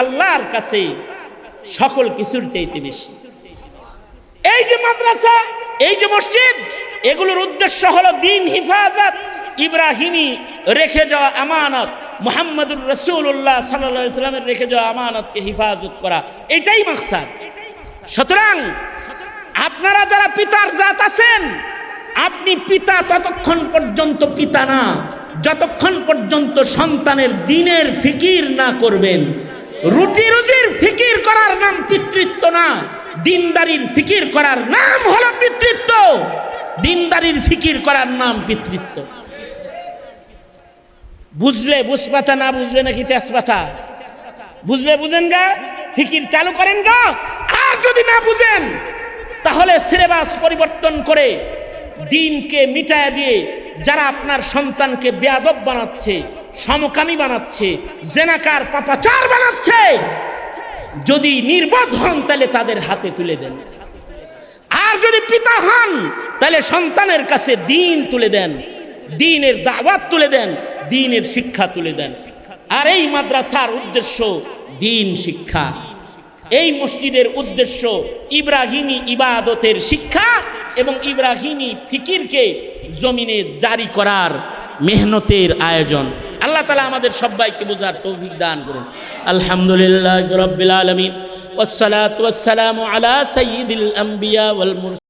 আল্লাহর কাছে সকল কিছুর চাইতে বেশি। এই যে মাদ্রাসা, এই যে মসজিদ, এগুলোর উদ্দেশ্য হলো দিন হিফাজত, ইব্রাহিমী রেখে যাওয়া আমানত, মোহাম্মদুর রসুল্লাহ সাল্লা সাল্লামের রেখে যাওয়া আমানতকে হিফাজত করা। এটাই মাকসাদ। সুতরাং আপনারা যারা পিতার জাত আছেন, আপনি পিতা ততক্ষণ পর্যন্ত পিতা না, যতক্ষণ পর্যন্ত সন্তানের দিনের ফিকির না করবেন রুটি রুজির ফিকির করার নাম পিতৃত্ব না। দিনদারির ফিকির করার নাম হলো পিতৃত্ব। দিনদারির ফিকির করার নাম পিতৃত্ব। বুঝলে বুঝপাতা না বুঝলে নাকি তেজপাতা? বুঝলে বুঝেন গা? ফিকির চালু করেন গা? আর যদি না বুঝেন, তাহলে সিলেবাস পরিবর্তন করে দিনকে মিটায় দিয়ে যারা আপনার সন্তানকে বেয়াদব বানাচ্ছে, সমকামী বানাচ্ছে, জেনাকার, পাপাচার বানাচ্ছে, যদি নির্বোধ হন, তাহলে তাদের হাতে তুলে দেন। আর যদি পিতা হন, তাহলে সন্তানের কাছে দিন তুলে দেন, দিনের দাওয়াত তুলে দেন, দিনের শিক্ষা তুলে দেন। আর এই মাদ্রাসার উদ্দেশ্য দিন শিক্ষা। এই মসজিদের উদ্দেশ্য ইব্রাহিমী ইবাদতের শিক্ষা এবং ইব্রাহিমী ফিকিরকে জমিনে জারি করার মেহনতের আয়োজন আল্লাহ তালা আমাদের সবাইকে বোঝার তৌফিক দান করুন আলহামদুলিল্লাহ রব্বিল আলমিন والصلاة والسلام على سيد الأنبياء والمرسلين